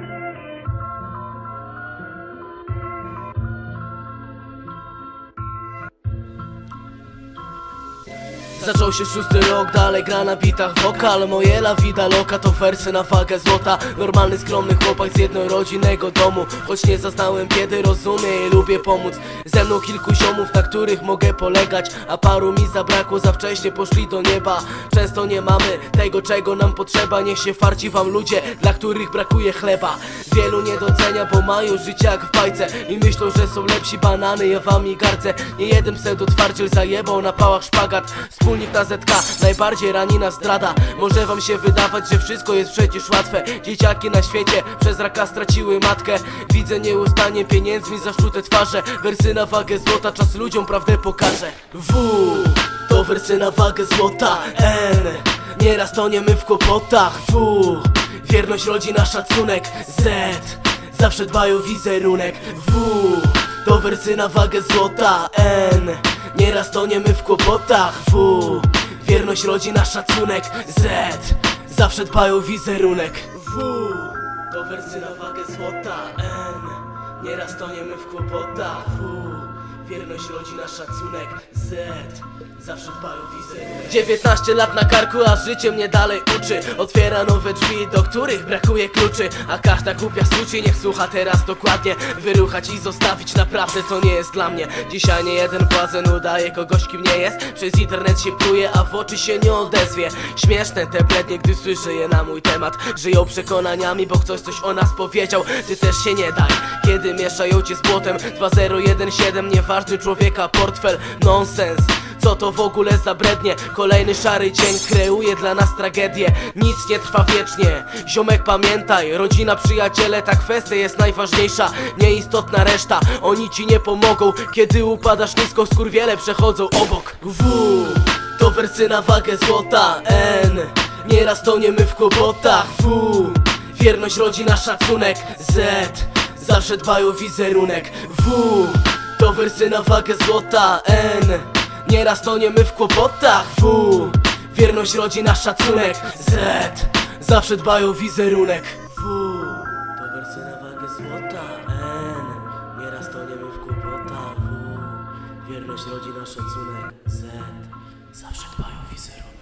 Thank you. Zaczął się szósty rok, dalej gra na bitach. Wokal Moje la vida loka to wersy na wagę złota. Normalny, skromny chłopak z jednorodzinnego domu. Choć nie zaznałem biedy, rozumie i lubię pomóc. Ze mną kilku ziomów, na których mogę polegać. A paru mi zabrakło, za wcześnie poszli do nieba. Często nie mamy tego, czego nam potrzeba. Niech się farci wam ludzie, dla których brakuje chleba. Wielu nie docenia, bo mają życie jak w bajce. I myślą, że są lepsi banany, ja wami gardzę. Nie jeden pseudo-twardziel zajebał na pałach szpagat Wspólnik na ZK, najbardziej rani nas zdrada. Może wam się wydawać, że wszystko jest przecież łatwe. Dzieciaki na świecie przez raka straciły matkę. Widzę nieustanie pieniędzmi zaszczute twarze. Wersy na wagę złota, czas ludziom prawdę pokaże. W to wersy na wagę złota. N Nieraz toniemy w kłopotach. W Wierność rodzina szacunek. Z Zawsze dbają wizerunek. W To wersy na wagę złota. N Nieraz toniemy w kłopotach. W Wierność rodzina szacunek. Z Zawsze dbają wizerunek. W To wersy na wagę złota. N Nieraz toniemy w kłopotach. W Wierność rodzina szacunek Z Zawsze o wizerunek 19 lat na karku, a życie mnie dalej uczy. Otwiera nowe drzwi, do których brakuje kluczy. A każda głupia suci niech słucha teraz dokładnie. Wyruchać i zostawić naprawdę to nie jest dla mnie. Dzisiaj nie jeden błazen udaje kogoś kim nie jest. Przez internet się pluje, a w oczy się nie odezwie. Śmieszne te blednie, gdy słyszę je na mój temat. Żyją przekonaniami, bo ktoś coś o nas powiedział. Ty też się nie daj, kiedy mieszają cię z błotem 2017, nieważny człowieka portfel Nonsens. Co to w ogóle za brednie? Kolejny szary dzień kreuje dla nas tragedię. Nic nie trwa wiecznie. Ziomek pamiętaj, rodzina, przyjaciele Ta kwestia jest najważniejsza. Nieistotna reszta Oni ci nie pomogą. Kiedy upadasz nisko, skurwiele przechodzą obok. W To wersy na wagę złota. N Nieraz toniemy w kłopotach. W Wierność, rodzina, szacunek. Z Zawsze dbają o wizerunek. W To wersy na wagę złota. N Nieraz toniemy w kłopotach. W Wierność rodzina szacunek. Z Zawsze dbają o wizerunek. W To wersy na wagę złota. N Nieraz toniemy w kłopotach. W Wierność rodzina szacunek. Z Zawsze dbają o wizerunek